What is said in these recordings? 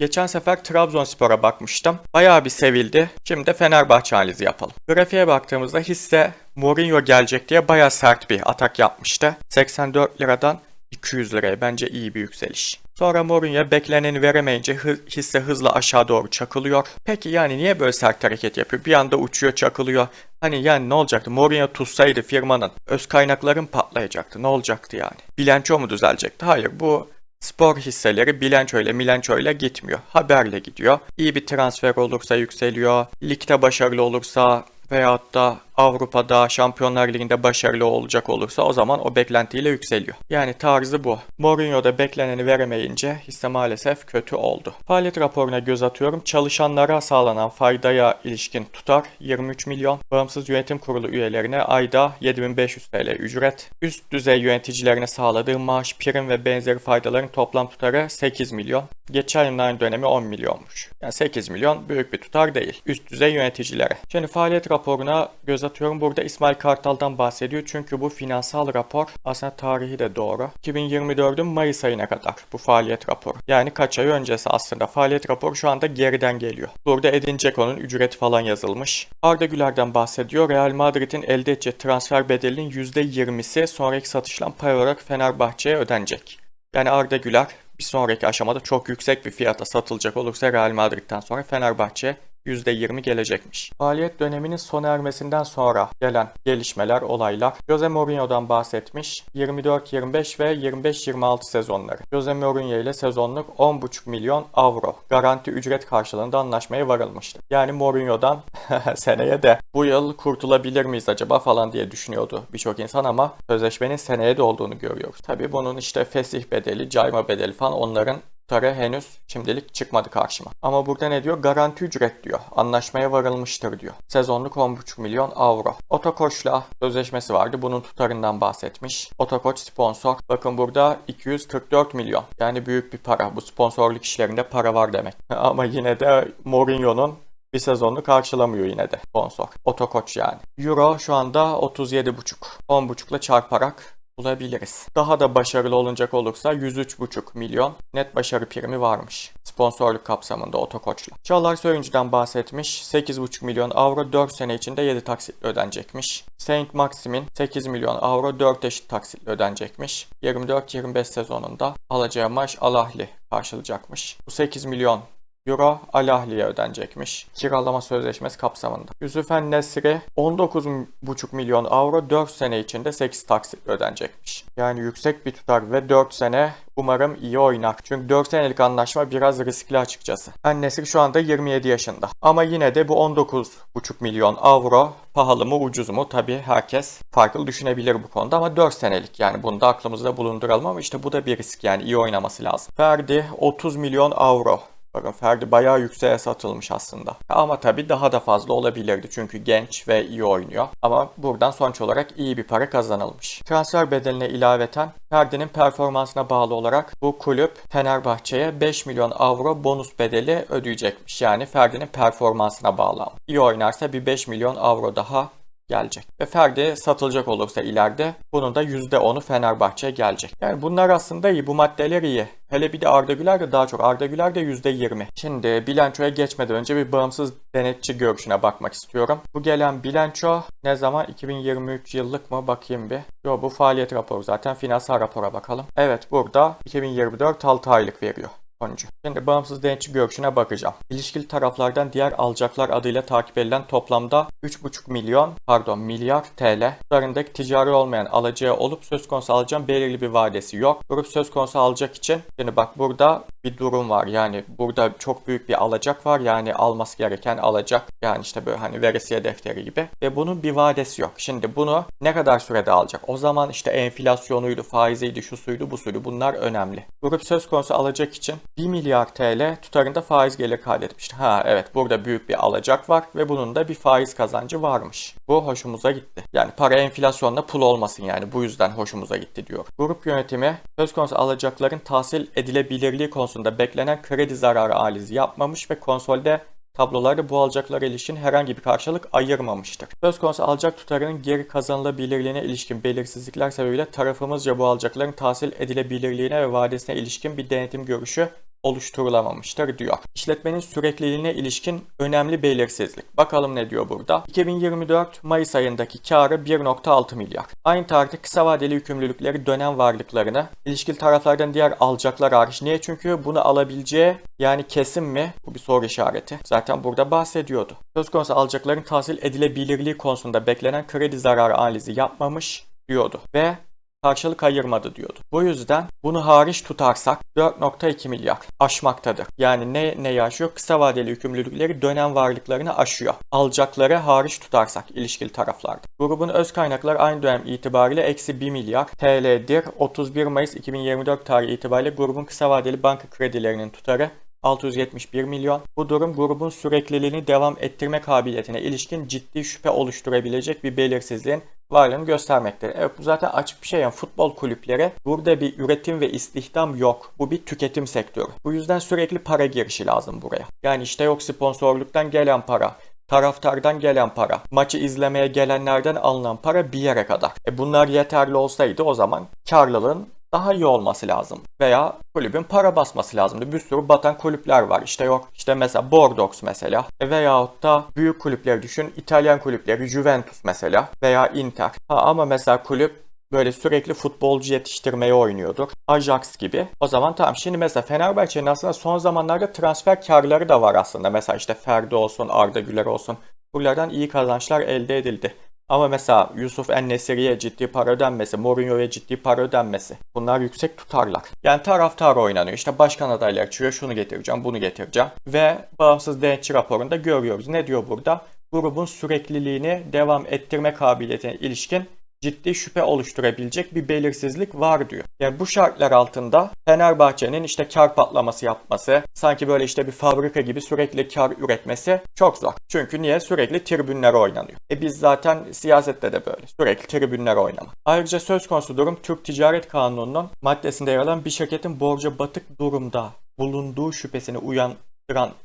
Geçen sefer Trabzonspor'a bakmıştım. Bayağı bir sevildi. Şimdi de Fenerbahçe analizi yapalım. Grafiğe baktığımızda hisse Mourinho gelecek diye bayağı sert bir atak yapmıştı. 84 liradan 200 liraya bence iyi bir yükseliş. Sonra Mourinho bekleneni veremeyince hisse hızla aşağı doğru çakılıyor. Peki yani niye böyle sert hareket yapıyor? Bir anda uçuyor çakılıyor. Hani yani ne olacaktı? Mourinho tutsaydı firmanın öz kaynakların patlayacaktı. Ne olacaktı yani? Bilanço mu düzelecekti? Hayır bu Spor hisseleri bilançoyla milançoyla gitmiyor. Haberle gidiyor. İyi bir transfer olursa yükseliyor. Ligde başarılı olursa veyahut da Avrupa'da Şampiyonlar Ligi'nde başarılı olacak olursa o zaman o beklentiyle yükseliyor. Yani tarzı bu. Mourinho da bekleneni veremeyince hisse maalesef kötü oldu. Faaliyet raporuna göz atıyorum. Çalışanlara sağlanan faydaya ilişkin tutar 23 milyon. Bağımsız yönetim kurulu üyelerine ayda 7500 TL ücret. Üst düzey yöneticilerine sağladığı maaş, prim ve benzeri faydaların toplam tutarı 8 milyon. Geçen yılın dönemi 10 milyonmuş. Yani 8 milyon büyük bir tutar değil. Üst düzey yöneticilere. Şimdi faaliyet raporuna göz atıyorum. Burada İsmail Kartal'dan bahsediyor. Çünkü bu finansal rapor aslında tarihi de doğru. 2024'ün Mayıs ayına kadar bu faaliyet raporu. Yani kaç ay öncesi aslında. Faaliyet raporu şu anda geriden geliyor. Burada Edin Dzeko'nun ücreti falan yazılmış. Arda Güler'den bahsediyor. Real Madrid'in elde edeceği transfer bedelinin %20'si sonraki satışlan pay olarak Fenerbahçe'ye ödenecek. Yani Arda Güler bir sonraki aşamada çok yüksek bir fiyata satılacak olursa Real Madrid'den sonra Fenerbahçe %20 gelecekmiş. Faaliyet döneminin sona ermesinden sonra gelen gelişmeler, olaylar. Jose Mourinho'dan bahsetmiş. 24-25 ve 25-26 sezonları. Jose Mourinho ile sezonluk 10,5 milyon avro garanti ücret karşılığında anlaşmaya varılmıştı. Yani Mourinho'dan seneye de bu yıl kurtulabilir miyiz acaba falan diye düşünüyordu birçok insan ama sözleşmenin seneye de olduğunu görüyoruz. Tabi bunun işte fesih bedeli, cayma bedeli falan onların tutarı henüz şimdilik çıkmadı karşıma. Ama burada ne diyor? Garanti ücret diyor. Anlaşmaya varılmıştır diyor. Sezonluk 10,5 milyon avro. Otokoç'la sözleşmesi vardı. Bunun tutarından bahsetmiş. Otokoç sponsor. Bakın burada 244 milyon. Yani büyük bir para. Bu sponsorluk işlerinde para var demek. Ama yine de Mourinho'nun bir sezonunu karşılamıyor yine de sponsor. Otokoç yani. Euro şu anda 37,5. 10,5 ile çarparak bulabiliriz. Daha da başarılı olacak olursa 103,5 milyon net başarı primi varmış. Sponsorluk kapsamında otokoçla. Çağlar Söyüncü'den bahsetmiş. 8,5 milyon avro 4 sene içinde 7 taksitle ödenecekmiş. Saint Maxim'in 8 milyon avro 4 eşit taksitle ödenecekmiş. 24-25 sezonunda alacağı maaş Alahli karşılayacakmış. Bu 8 milyon Euro Al-Ahli'ye ödenecekmiş. Kiralama sözleşmesi kapsamında. Yusuf Nesri 19,5 milyon avro 4 sene içinde 8 taksitle ödenecekmiş. Yani yüksek bir tutar ve 4 sene umarım iyi oynar. Çünkü 4 senelik anlaşma biraz riskli açıkçası. Nesri şu anda 27 yaşında. Ama yine de bu 19,5 milyon avro pahalı mı ucuz mu tabi herkes farklı düşünebilir bu konuda ama 4 senelik yani bunu da aklımızda bulunduralım ama işte bu da bir risk yani iyi oynaması lazım. Ferdi 30 milyon avro. Bakın Ferdi bayağı yükseğe satılmış aslında. Ama tabii daha da fazla olabilirdi çünkü genç ve iyi oynuyor. Ama buradan sonuç olarak iyi bir para kazanılmış. Transfer bedeline ilaveten Ferdi'nin performansına bağlı olarak bu kulüp Fenerbahçe'ye 5 milyon avro bonus bedeli ödeyecekmiş. Yani Ferdi'nin performansına bağlı. İyi oynarsa bir 5 milyon avro daha gelecek. Ve Ferdi satılacak olursa ileride bunun da %10'u Fenerbahçe'ye gelecek. Yani bunlar aslında iyi. Bu maddeler iyi. Hele bir de Arda Güler de daha çok. Arda Güler de %20. Şimdi bilançoya geçmeden önce bir bağımsız denetçi görüşüne bakmak istiyorum. Bu gelen bilanço ne zaman? 2023 yıllık mı? Bakayım bir. Yo bu faaliyet raporu zaten. Finansal rapora bakalım. Evet burada 2024 6 aylık veriyor sonucu. Şimdi bağımsız denetçi görüşüne bakacağım. İlişkili taraflardan diğer alacaklar adıyla takip edilen toplamda 3,5 milyon pardon milyar TL tutarındaki ticari olmayan alacağı olup söz konusu alacağın belirli bir vadesi yok. Grup söz konusu alacak için şimdi bak burada bir durum var. Yani burada çok büyük bir alacak var. Yani alması gereken alacak. Yani işte böyle hani veresiye defteri gibi. Ve bunun bir vadesi yok. Şimdi bunu ne kadar sürede alacak? O zaman işte enflasyonuydu, faiziydi, şu suydu, bu suydu. Bunlar önemli. Grup söz konusu alacak için 1 milyar TL tutarında faiz gelir kaydetmişti. Ha evet burada büyük bir alacak var ve bunun da bir faiz kazancı varmış. Bu hoşumuza gitti. Yani para enflasyonla pul olmasın yani bu yüzden hoşumuza gitti diyor. Grup yönetimi söz konusu alacakların tahsil edilebilirliği konusunda beklenen kredi zararı analizi yapmamış ve konsolde tablolarda bu alacaklara ilişkin herhangi bir karşılık ayırmamıştır. Söz konusu alacak tutarının geri kazanılabilirliğine ilişkin belirsizlikler sebebiyle tarafımızca bu alacakların tahsil edilebilirliğine ve vadesine ilişkin bir denetim görüşü oluşturulamamıştır diyor. İşletmenin sürekliliğine ilişkin önemli belirsizlik. Bakalım ne diyor burada. 2024 Mayıs ayındaki karı 1.6 milyar. Aynı tarihte kısa vadeli yükümlülükleri dönem varlıklarını ilişkili taraflardan diğer alacaklar hariç. Niye? Çünkü bunu alabileceği yani kesin mi? Bu bir soru işareti. Zaten burada bahsediyordu. Söz konusu alacakların tahsil edilebilirliği konusunda beklenen kredi zararı analizi yapmamış diyordu. Ve karşılık ayırmadı diyordu. Bu yüzden bunu hariç tutarsak 4.2 milyar aşmaktadır. Yani ne ne yaşıyor? Kısa vadeli yükümlülükleri dönem varlıklarını aşıyor. Alacakları hariç tutarsak ilişkili taraflarda. Grubun öz kaynakları aynı dönem itibariyle eksi 1 milyar TL'dir. 31 Mayıs 2024 tarihi itibariyle grubun kısa vadeli banka kredilerinin tutarı 671 milyon. Bu durum grubun sürekliliğini devam ettirme kabiliyetine ilişkin ciddi şüphe oluşturabilecek bir belirsizliğin varlığını göstermektedir. Evet bu zaten açık bir şey. Yani futbol kulüpleri burada bir üretim ve istihdam yok. Bu bir tüketim sektörü. Bu yüzden sürekli para girişi lazım buraya. Yani işte yok sponsorluktan gelen para, taraftardan gelen para, maçı izlemeye gelenlerden alınan para bir yere kadar. E bunlar yeterli olsaydı o zaman karlılığın daha iyi olması lazım. Veya kulübün para basması lazımdı. Bir sürü batan kulüpler var. İşte yok işte mesela Bordeaux mesela. E veyahut da büyük kulüpleri düşün. İtalyan kulüpleri Juventus mesela veya Inter. Ha, ama mesela kulüp böyle sürekli futbolcu yetiştirmeye oynuyordur. Ajax gibi. O zaman tamam. Şimdi mesela Fenerbahçe'nin aslında son zamanlarda transfer karları da var aslında. Mesela işte Ferdi olsun, Arda Güler olsun. Buralardan iyi kazançlar elde edildi. Ama mesela Yusuf En-Nesyri'ye ciddi para ödenmesi, Mourinho'ya ciddi para ödenmesi. Bunlar yüksek tutarlar. Yani taraftar oynanıyor. İşte başkan adayları çıkıyor şunu getireceğim, bunu getireceğim. Ve bağımsız denetçi raporunda görüyoruz. Ne diyor burada? Grubun sürekliliğini devam ettirme kabiliyetine ilişkin ciddi şüphe oluşturabilecek bir belirsizlik var diyor. Yani bu şartlar altında Fenerbahçe'nin işte kar patlaması yapması, sanki böyle işte bir fabrika gibi sürekli kar üretmesi çok zor. Çünkü niye? Sürekli tribünler oynanıyor. E biz zaten siyasette de böyle. Sürekli tribünler oynama. Ayrıca söz konusu durum Türk Ticaret Kanunu'nun maddesinde yer alan bir şirketin borca batık durumda bulunduğu şüphesini uyan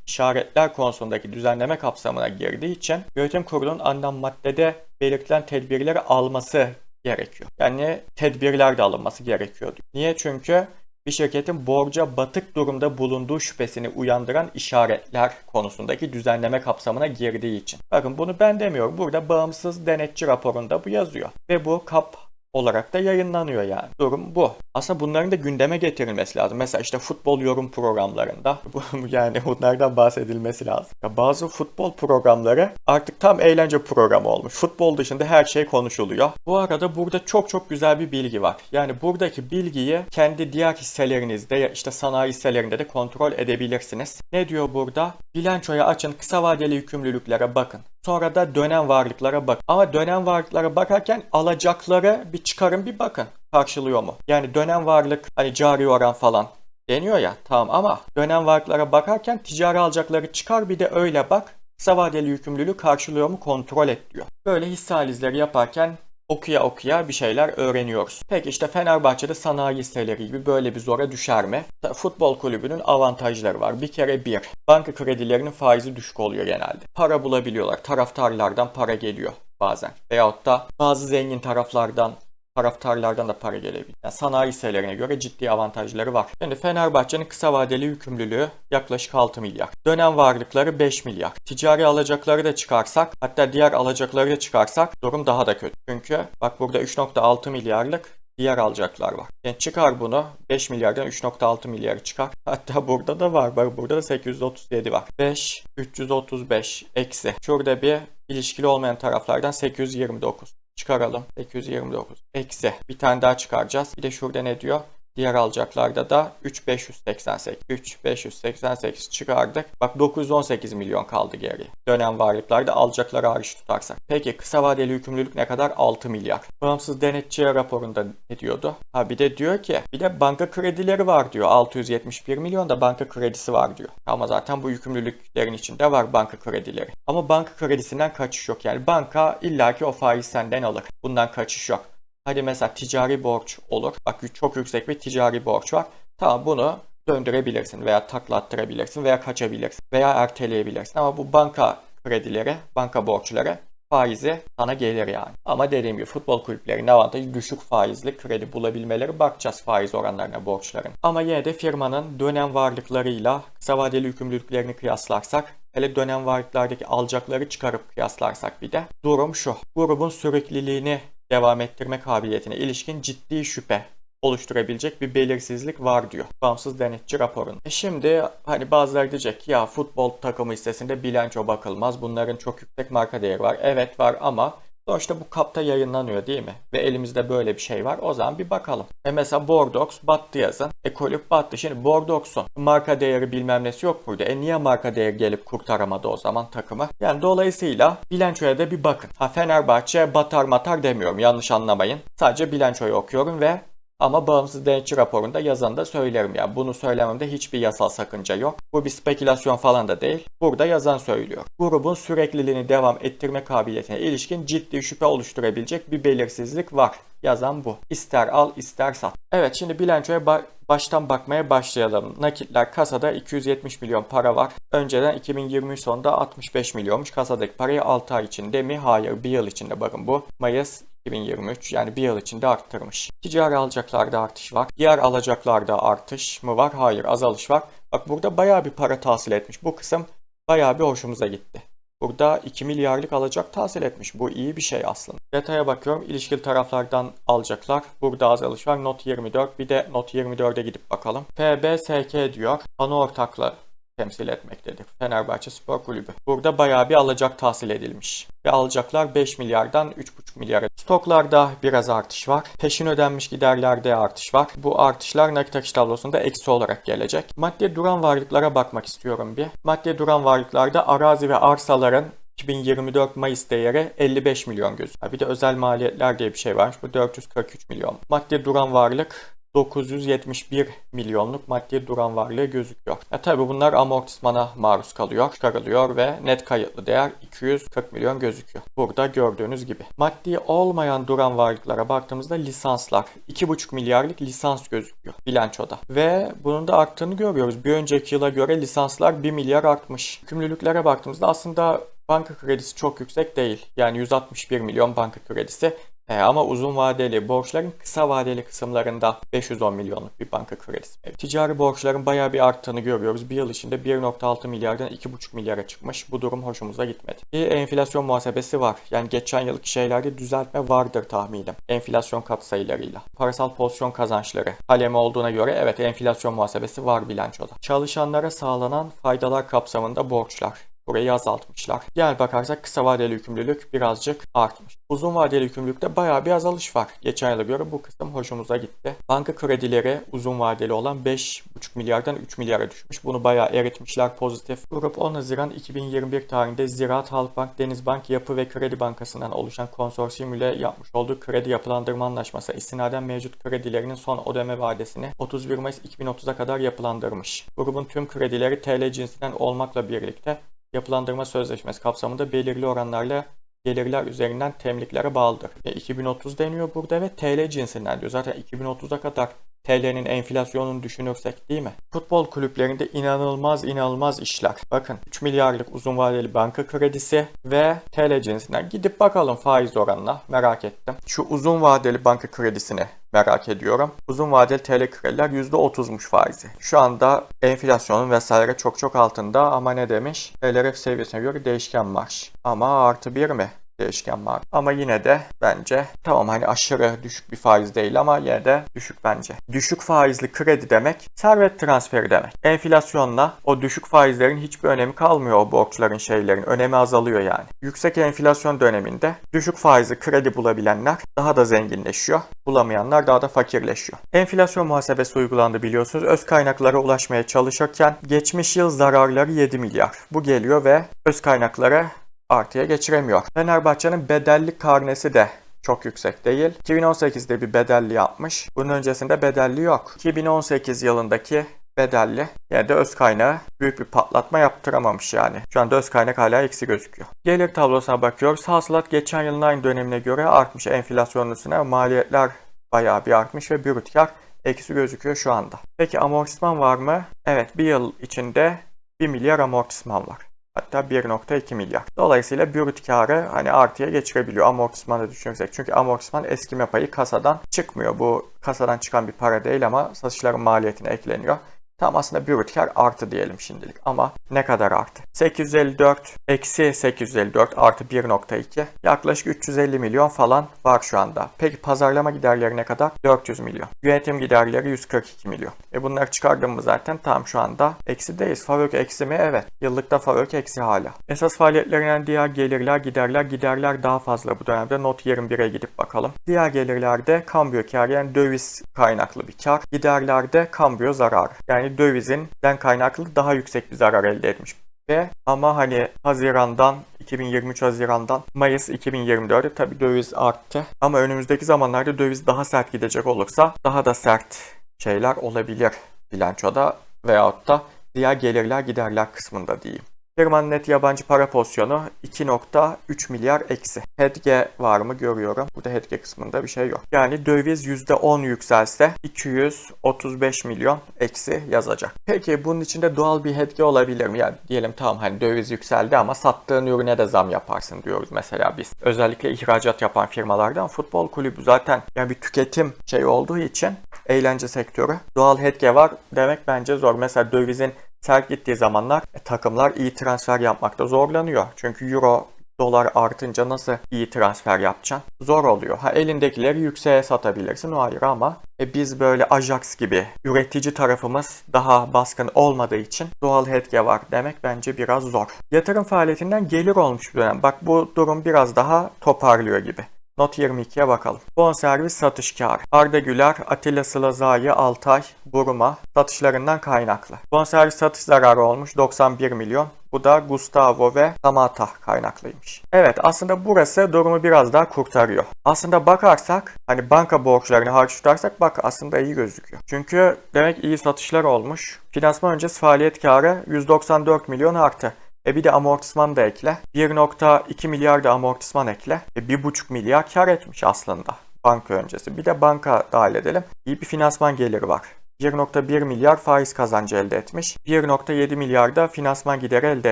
işaretler konusundaki düzenleme kapsamına girdiği için yönetim kurulunun anlam maddede belirtilen tedbirleri alması gerekiyor. Yani tedbirler de alınması gerekiyor. Niye? Çünkü bir şirketin borca batık durumda bulunduğu şüphesini uyandıran işaretler konusundaki düzenleme kapsamına girdiği için. Bakın bunu ben demiyorum. Burada bağımsız denetçi raporunda bu yazıyor. Ve bu kap olarak da yayınlanıyor yani. Durum bu. Aslında bunların da gündeme getirilmesi lazım. Mesela işte futbol yorum programlarında yani bunlardan bahsedilmesi lazım. Ya bazı futbol programları artık tam eğlence programı olmuş. Futbol dışında her şey konuşuluyor. Bu arada burada çok çok güzel bir bilgi var. Yani buradaki bilgiyi kendi diğer hisselerinizde ya işte sanayi hisselerinde de kontrol edebilirsiniz. Ne diyor burada? Bilançoya açın, kısa vadeli yükümlülüklere bakın. Sonra da dönem varlıklara bak. Ama dönem varlıklara bakarken alacakları bir çıkarın bir bakın. Karşılıyor mu? Yani dönem varlık hani cari oran falan deniyor ya tamam ama dönem varlıklara bakarken ticari alacakları çıkar bir de öyle bak. Kısa vadeli yükümlülüğü karşılıyor mu kontrol et diyor. Böyle hisse analizleri yaparken okuya okuya bir şeyler öğreniyoruz. Peki işte Fenerbahçe'de sanayi hisseleri gibi böyle bir zora düşer mi? Futbol kulübünün avantajları var. Bir kere bir, banka kredilerinin faizi düşük oluyor genelde. Para bulabiliyorlar. Taraftarlardan para geliyor bazen. Veyahut da bazı zengin taraflardan taraftarlardan da para gelebilir. Yani sanayi hisselerine göre ciddi avantajları var. Şimdi Fenerbahçe'nin kısa vadeli yükümlülüğü yaklaşık 6 milyar. Dönem varlıkları 5 milyar. Ticari alacakları da çıkarsak hatta diğer alacakları da çıkarsak durum daha da kötü. Çünkü bak burada 3.6 milyarlık diğer alacaklar var. Yani çıkar bunu 5 milyardan 3.6 milyarı çıkar. Hatta burada da var. Bak burada da 837 var. 5 335 eksi. Şurada bir ilişkili olmayan taraflardan 829 çıkaralım. 829 eksi. Bir tane daha çıkaracağız. Bir de şurada ne diyor? Diğer alacaklarda da 3588. 3588 çıkardık. Bak 918 milyon kaldı geriye. Dönem varlıklarda alacakları hariç tutarsak. Peki kısa vadeli yükümlülük ne kadar? 6 milyar. Bağımsız denetçi raporunda ne diyordu? Ha bir de diyor ki bir de banka kredileri var diyor. 671 milyon da banka kredisi var diyor. Ama zaten bu yükümlülüklerin içinde var banka kredileri. Ama banka kredisinden kaçış yok. Yani banka illaki o faiz senden alır. Bundan kaçış yok. Hadi mesela ticari borç olur. Bak çok yüksek bir ticari borç var. Tamam bunu döndürebilirsin veya takla attırabilirsin veya kaçabilirsin veya erteleyebilirsin. Ama bu banka kredileri, banka borçları faizi sana gelir yani. Ama dediğim gibi futbol kulüplerinin avantajı düşük faizli kredi bulabilmeleri bakacağız faiz oranlarına borçların. Ama yine de firmanın dönem varlıklarıyla kısa vadeli yükümlülüklerini kıyaslarsak hele dönem varlıklardaki alacakları çıkarıp kıyaslarsak bir de durum şu. Grubun sürekliliğini devam ettirme kabiliyetine ilişkin ciddi şüphe oluşturabilecek bir belirsizlik var diyor. Bağımsız denetçi raporun. E şimdi hani bazıları diyecek ki ya futbol takımı hissesinde bilanço bakılmaz. Bunların çok yüksek marka değeri var. Evet var ama Sonuçta bu kapta yayınlanıyor değil mi? Ve elimizde böyle bir şey var. O zaman bir bakalım. E mesela Bordox battı yazın. E battı. Şimdi Bordox'un marka değeri bilmem nesi yok muydu? E niye marka değeri gelip kurtaramadı o zaman takımı? Yani dolayısıyla bilançoya da bir bakın. Ha Fenerbahçe batar matar demiyorum. Yanlış anlamayın. Sadece bilançoyu okuyorum ve ama bağımsız denetçi raporunda yazan da söylerim ya. Bunu söylememde hiçbir yasal sakınca yok. Bu bir spekülasyon falan da değil. Burada yazan söylüyor. Grubun sürekliliğini devam ettirme kabiliyetine ilişkin ciddi şüphe oluşturabilecek bir belirsizlik var. Yazan bu. İster al ister sat. Evet şimdi bilançoya ba- baştan bakmaya başlayalım. Nakitler kasada 270 milyon para var. Önceden 2023 sonunda 65 milyonmuş. Kasadaki parayı 6 ay içinde mi? Hayır bir yıl içinde bakın bu. Mayıs 2023 yani bir yıl içinde arttırmış. Ticari alacaklarda artış var. Diğer alacaklarda artış mı var? Hayır azalış var. Bak burada bayağı bir para tahsil etmiş. Bu kısım bayağı bir hoşumuza gitti. Burada 2 milyarlık alacak tahsil etmiş. Bu iyi bir şey aslında. Detaya bakıyorum. İlişkili taraflardan alacaklar. Burada azalış var. Not 24. Bir de Not 24'e gidip bakalım. PBSK diyor. Ana ortakla temsil etmektedir. Fenerbahçe Spor Kulübü. Burada bayağı bir alacak tahsil edilmiş. Ve alacaklar 5 milyardan 3,5 milyara. Stoklarda biraz artış var. Peşin ödenmiş giderlerde artış var. Bu artışlar nakit akış tablosunda eksi olarak gelecek. Madde duran varlıklara bakmak istiyorum bir. Madde duran varlıklarda arazi ve arsaların 2024 Mayıs değeri 55 milyon gözüküyor. Bir de özel maliyetler diye bir şey var. Bu 443 milyon. Madde duran varlık 971 milyonluk maddi duran varlığı gözüküyor. E tabi bunlar amortismana maruz kalıyor, çıkarılıyor ve net kayıtlı değer 240 milyon gözüküyor. Burada gördüğünüz gibi. Maddi olmayan duran varlıklara baktığımızda lisanslar 2,5 milyarlık lisans gözüküyor bilançoda. Ve bunun da arttığını görüyoruz. Bir önceki yıla göre lisanslar 1 milyar artmış. Kümlülüklere baktığımızda aslında banka kredisi çok yüksek değil. Yani 161 milyon banka kredisi e, ama uzun vadeli borçların kısa vadeli kısımlarında 510 milyonluk bir banka kredisi. Evet, ticari borçların bayağı bir arttığını görüyoruz. Bir yıl içinde 1.6 milyardan 2.5 milyara çıkmış. Bu durum hoşumuza gitmedi. Bir enflasyon muhasebesi var. Yani geçen yılki şeylerde düzeltme vardır tahminim. Enflasyon katsayılarıyla. Parasal pozisyon kazançları kalemi olduğuna göre evet enflasyon muhasebesi var bilançoda. Çalışanlara sağlanan faydalar kapsamında borçlar. Burayı azaltmışlar. Gel bakarsak kısa vadeli yükümlülük birazcık artmış. Uzun vadeli yükümlülükte bayağı bir azalış var. Geçen yıla göre bu kısım hoşumuza gitti. Banka kredileri uzun vadeli olan 5,5 milyardan 3 milyara düşmüş. Bunu bayağı eritmişler pozitif. Grup 10 Haziran 2021 tarihinde Ziraat Halkbank, Denizbank, Yapı ve Kredi Bankası'ndan oluşan konsorsiyum ile yapmış olduğu kredi yapılandırma anlaşması istinaden mevcut kredilerinin son ödeme vadesini 31 Mayıs 2030'a kadar yapılandırmış. Grubun tüm kredileri TL cinsinden olmakla birlikte yapılandırma sözleşmesi kapsamında belirli oranlarla gelirler üzerinden temliklere bağlıdır. E, 2030 deniyor burada ve TL cinsinden diyor. Zaten 2030'a kadar TL'nin enflasyonunu düşünürsek değil mi? Futbol kulüplerinde inanılmaz inanılmaz işler. Bakın 3 milyarlık uzun vadeli banka kredisi ve TL cinsinden gidip bakalım faiz oranına merak ettim. Şu uzun vadeli banka kredisini merak ediyorum. Uzun vadeli TL krediler %30'muş faizi. Şu anda enflasyonun vesaire çok çok altında ama ne demiş? TLRF seviyesine göre değişken marş. Ama artı bir mi? Değişken var. Ama yine de bence tamam hani aşırı düşük bir faiz değil ama yine de düşük bence. Düşük faizli kredi demek servet transferi demek. Enflasyonla o düşük faizlerin hiçbir önemi kalmıyor o borçların şeylerin. Önemi azalıyor yani. Yüksek enflasyon döneminde düşük faizli kredi bulabilenler daha da zenginleşiyor. Bulamayanlar daha da fakirleşiyor. Enflasyon muhasebesi uygulandı biliyorsunuz. Öz kaynaklara ulaşmaya çalışırken geçmiş yıl zararları 7 milyar. Bu geliyor ve öz kaynaklara artıya geçiremiyor. Fenerbahçe'nin bedelli karnesi de çok yüksek değil. 2018'de bir bedelli yapmış. Bunun öncesinde bedelli yok. 2018 yılındaki bedelli yani de öz kaynağı büyük bir patlatma yaptıramamış yani. Şu anda öz kaynak hala eksi gözüküyor. Gelir tablosuna bakıyoruz. Hasılat geçen yılın aynı dönemine göre artmış enflasyonun üstüne maliyetler bayağı bir artmış ve brüt kar eksi gözüküyor şu anda. Peki amortisman var mı? Evet bir yıl içinde 1 milyar amortisman var. Hatta 1.2 milyar. Dolayısıyla brüt karı hani artıya geçirebiliyor amortismanı düşünürsek. Çünkü amortisman eskime payı kasadan çıkmıyor. Bu kasadan çıkan bir para değil ama satışların maliyetine ekleniyor. Tam aslında brüt kar artı diyelim şimdilik ama ne kadar artı? 854 eksi 854 artı 1.2 yaklaşık 350 milyon falan var şu anda. Peki pazarlama giderleri ne kadar? 400 milyon. Yönetim giderleri 142 milyon. E bunları çıkardığımız zaten tam şu anda eksideyiz. Fabrik eksi mi? Evet. Yıllıkta fabrik eksi hala. Esas faaliyetlerinden diğer gelirler, giderler, giderler daha fazla bu dönemde. Not 21'e gidip bakalım. Diğer gelirlerde kambiyo kar yani döviz kaynaklı bir kar. Giderlerde kambiyo zararı. Yani dövizinden kaynaklı daha yüksek bir zarar elde etmiş ve ama hani Haziran'dan 2023 Haziran'dan Mayıs 2024'e tabii döviz arttı. Ama önümüzdeki zamanlarda döviz daha sert gidecek olursa daha da sert şeyler olabilir bilançoda veyahut da diğer gelirler giderler kısmında diyeyim. Firmanın net yabancı para pozisyonu 2.3 milyar eksi. Hedge var mı görüyorum. Burada hedge kısmında bir şey yok. Yani döviz %10 yükselse 235 milyon eksi yazacak. Peki bunun içinde doğal bir hedge olabilir mi? Yani diyelim tamam hani döviz yükseldi ama sattığın ürüne de zam yaparsın diyoruz mesela biz. Özellikle ihracat yapan firmalardan futbol kulübü zaten yani bir tüketim şey olduğu için eğlence sektörü doğal hedge var demek bence zor. Mesela dövizin sert gittiği zamanlar takımlar iyi transfer yapmakta zorlanıyor. Çünkü euro dolar artınca nasıl iyi transfer yapacaksın? Zor oluyor. Ha elindekileri yükseğe satabilirsin o ayrı ama e, biz böyle Ajax gibi üretici tarafımız daha baskın olmadığı için doğal hedge var demek bence biraz zor. Yatırım faaliyetinden gelir olmuş bir dönem. Bak bu durum biraz daha toparlıyor gibi. Not 22'ye bakalım. Bonservis satış karı. Arda Güler, Atilla Sılazai, Altay, Buruma satışlarından kaynaklı. Bonservis satış zararı olmuş 91 milyon. Bu da Gustavo ve Samata kaynaklıymış. Evet aslında burası durumu biraz daha kurtarıyor. Aslında bakarsak hani banka borçlarını harç tutarsak bak aslında iyi gözüküyor. Çünkü demek iyi satışlar olmuş. Finansman öncesi faaliyet karı 194 milyon artı. E bir de amortisman da ekle. 1.2 milyar da amortisman ekle. E 1.5 milyar kar etmiş aslında banka öncesi. Bir de banka dahil edelim. İyi bir finansman geliri var. 1.1 milyar faiz kazancı elde etmiş. 1.7 milyar da finansman gideri elde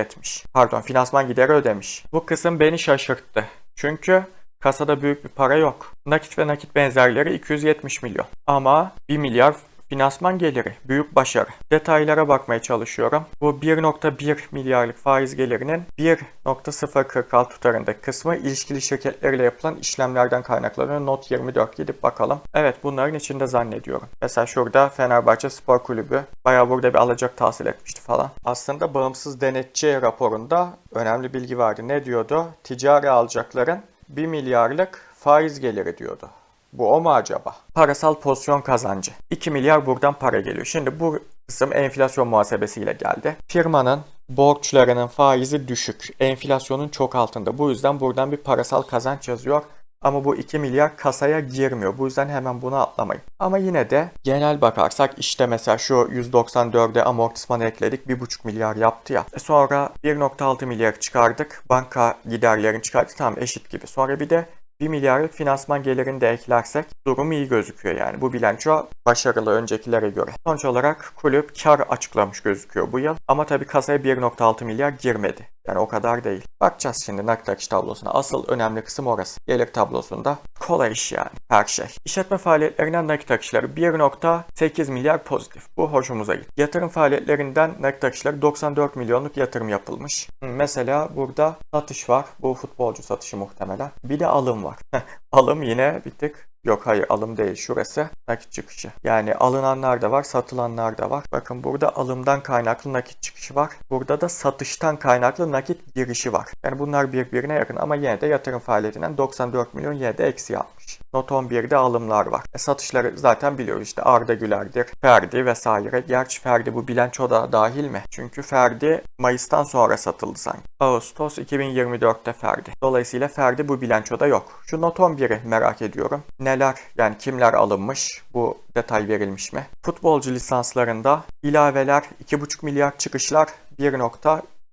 etmiş. Pardon finansman gideri ödemiş. Bu kısım beni şaşırttı. Çünkü kasada büyük bir para yok. Nakit ve nakit benzerleri 270 milyon. Ama 1 milyar Finansman geliri, büyük başarı. Detaylara bakmaya çalışıyorum. Bu 1.1 milyarlık faiz gelirinin 1.046 tutarındaki kısmı ilişkili şirketleriyle yapılan işlemlerden kaynaklanıyor. Not 24 gidip bakalım. Evet bunların içinde zannediyorum. Mesela şurada Fenerbahçe Spor Kulübü bayağı burada bir alacak tahsil etmişti falan. Aslında bağımsız denetçi raporunda önemli bilgi vardı. Ne diyordu? Ticari alacakların 1 milyarlık faiz geliri diyordu. Bu o mu acaba? Parasal pozisyon kazancı. 2 milyar buradan para geliyor. Şimdi bu kısım enflasyon muhasebesiyle geldi. Firmanın borçlarının faizi düşük. Enflasyonun çok altında. Bu yüzden buradan bir parasal kazanç yazıyor. Ama bu 2 milyar kasaya girmiyor. Bu yüzden hemen bunu atlamayın. Ama yine de genel bakarsak işte mesela şu 194'e amortisman ekledik. 1,5 milyar yaptı ya. E sonra 1.6 milyar çıkardık. Banka giderlerini çıkardık. Tamam eşit gibi. Sonra bir de 1 milyarlık finansman gelirini de eklersek durum iyi gözüküyor yani. Bu bilanço başarılı öncekilere göre. Sonuç olarak kulüp kar açıklamış gözüküyor bu yıl. Ama tabii kasaya 1.6 milyar girmedi. Yani o kadar değil. Bakacağız şimdi nakit akış tablosuna. Asıl önemli kısım orası. Gelir tablosunda kolay iş yani her şey. İşletme faaliyetlerinden nakit akışları 1.8 milyar pozitif. Bu hoşumuza gitti. Yatırım faaliyetlerinden nakit akışları 94 milyonluk yatırım yapılmış. Mesela burada satış var. Bu futbolcu satışı muhtemelen. Bir de alım var. alım yine bir tık Yok hayır alım değil şurası nakit çıkışı. Yani alınanlar da var satılanlar da var. Bakın burada alımdan kaynaklı nakit çıkışı var. Burada da satıştan kaynaklı nakit girişi var. Yani bunlar birbirine yakın ama yine de yatırım faaliyetinden 94 milyon yine de eksi yapmış. Not 11'de alımlar var. E, satışları zaten biliyoruz işte Arda Güler'dir, Ferdi vesaire. Gerçi Ferdi bu bilançoda dahil mi? Çünkü Ferdi Mayıs'tan sonra satıldı sanki. Ağustos 2024'te Ferdi. Dolayısıyla Ferdi bu bilançoda yok. Şu not 11'i merak ediyorum. Neler yani kimler alınmış? Bu detay verilmiş mi? Futbolcu lisanslarında ilaveler 2,5 milyar çıkışlar 1.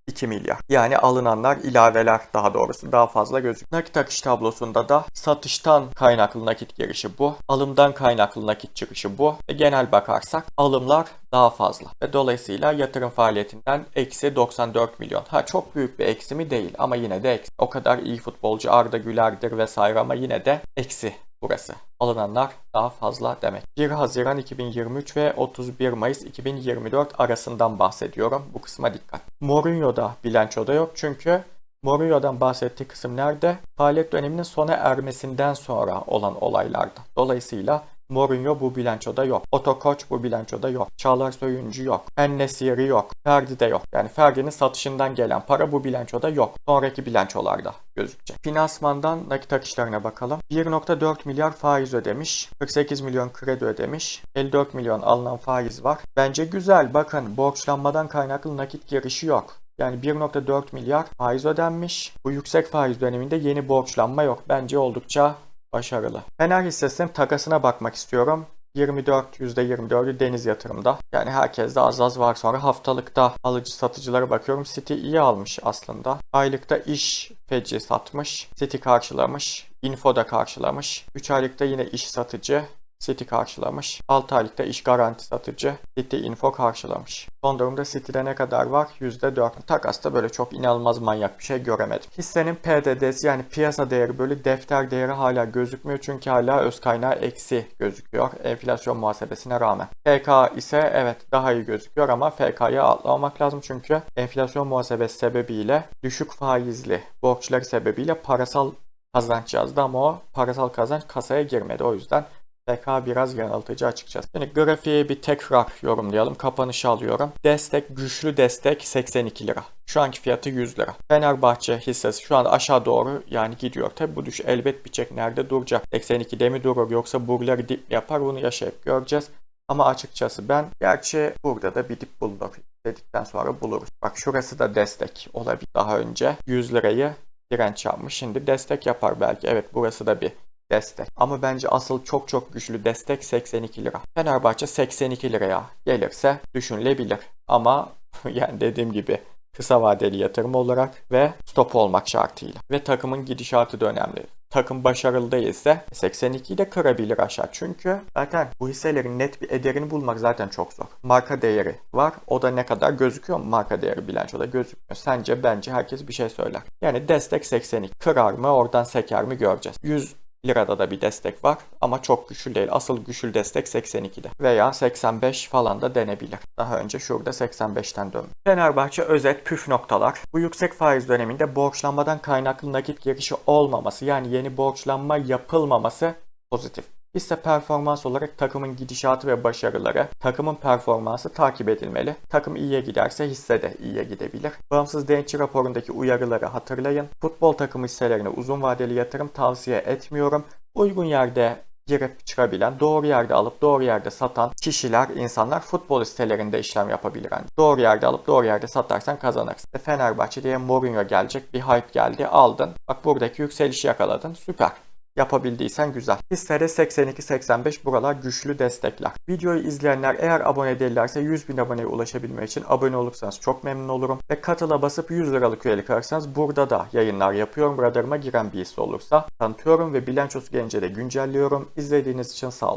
2 milyar. Yani alınanlar ilaveler daha doğrusu daha fazla gözüküyor. Nakit akış tablosunda da satıştan kaynaklı nakit girişi bu. Alımdan kaynaklı nakit çıkışı bu. Ve genel bakarsak alımlar daha fazla. Ve dolayısıyla yatırım faaliyetinden eksi 94 milyon. Ha çok büyük bir eksi mi değil ama yine de eksi. O kadar iyi futbolcu Arda Güler'dir vesaire ama yine de eksi burası. Alınanlar daha fazla demek. 1 Haziran 2023 ve 31 Mayıs 2024 arasından bahsediyorum. Bu kısma dikkat. Mourinho'da bilançoda yok çünkü Mourinho'dan bahsettiği kısım nerede? Faaliyet döneminin sona ermesinden sonra olan olaylarda. Dolayısıyla Mourinho bu bilançoda yok. Oto Koç bu bilançoda yok. Çağlar Söyüncü yok. Ennesiri yok. Ferdi de yok. Yani Ferdi'nin satışından gelen para bu bilançoda yok. Sonraki bilançolarda gözükecek. Finansmandan nakit akışlarına bakalım. 1.4 milyar faiz ödemiş. 48 milyon kredi ödemiş. 54 milyon alınan faiz var. Bence güzel. Bakın borçlanmadan kaynaklı nakit girişi yok. Yani 1.4 milyar faiz ödenmiş. Bu yüksek faiz döneminde yeni borçlanma yok. Bence oldukça başarılı. Fener hissesinin takasına bakmak istiyorum. 24 %24'ü deniz yatırımda. Yani herkes de az az var. Sonra haftalıkta alıcı satıcılara bakıyorum. City iyi almış aslında. Aylıkta iş feci satmış. City karşılamış. Info da karşılamış. 3 aylıkta yine iş satıcı. City karşılamış. 6 aylıkta iş garanti satıcı City Info karşılamış. Son durumda City'de ne kadar var? %4. Takasta böyle çok inanılmaz manyak bir şey göremedim. Hissenin PDD'si yani piyasa değeri böyle defter değeri hala gözükmüyor çünkü hala öz kaynağı eksi gözüküyor enflasyon muhasebesine rağmen. FK ise evet daha iyi gözüküyor ama FK'ya atlamamak lazım çünkü enflasyon muhasebesi sebebiyle düşük faizli borçları sebebiyle parasal kazanç yazdı ama o parasal kazanç kasaya girmedi. O yüzden TK biraz yanıltıcı açıkçası. Yani grafiği bir tekrar yorumlayalım. Kapanışı alıyorum. Destek, güçlü destek 82 lira. Şu anki fiyatı 100 lira. Fenerbahçe hissesi şu an aşağı doğru yani gidiyor. Tabi bu düş elbet bitecek. Nerede duracak? 82'de mi durur yoksa buraları dip yapar? Bunu yaşayıp göreceğiz. Ama açıkçası ben gerçi burada da bir dip bulunur dedikten sonra buluruz. Bak şurası da destek olabilir. Daha önce 100 lirayı direnç yapmış. Şimdi destek yapar belki. Evet burası da bir destek. Ama bence asıl çok çok güçlü destek 82 lira. Fenerbahçe 82 liraya gelirse düşünülebilir. Ama yani dediğim gibi kısa vadeli yatırım olarak ve stop olmak şartıyla. Ve takımın gidişatı da önemli. Takım başarılı değilse 82'yi de kırabilir aşağı. Çünkü zaten bu hisselerin net bir ederini bulmak zaten çok zor. Marka değeri var. O da ne kadar gözüküyor mu? Marka değeri bilançoda gözükmüyor. Sence bence herkes bir şey söyler. Yani destek 82. Kırar mı oradan seker mi göreceğiz. 100 lirada da bir destek var ama çok güçlü değil. Asıl güçlü destek 82'de veya 85 falan da denebilir. Daha önce şurada 85'ten dön. Fenerbahçe özet püf noktalar. Bu yüksek faiz döneminde borçlanmadan kaynaklı nakit girişi olmaması yani yeni borçlanma yapılmaması pozitif. Hisse performans olarak takımın gidişatı ve başarıları, takımın performansı takip edilmeli. Takım iyiye giderse hisse de iyiye gidebilir. Bağımsız denetçi raporundaki uyarıları hatırlayın. Futbol takımı hisselerine uzun vadeli yatırım tavsiye etmiyorum. Uygun yerde girip çıkabilen, doğru yerde alıp doğru yerde satan kişiler, insanlar futbol sitelerinde işlem yapabilir. Yani doğru yerde alıp doğru yerde satarsan kazanırsın. E Fenerbahçe diye Mourinho gelecek, bir hype geldi, aldın. Bak buradaki yükselişi yakaladın, süper yapabildiysen güzel. Hissede 82-85 buralar güçlü destekler. Videoyu izleyenler eğer abone değillerse 100 bin aboneye ulaşabilmek için abone olursanız çok memnun olurum. Ve katıla basıp 100 liralık üyelik alırsanız burada da yayınlar yapıyorum. Radarıma giren bir hisse olursa tanıtıyorum ve bilançosu gelince de güncelliyorum. İzlediğiniz için sağ olun.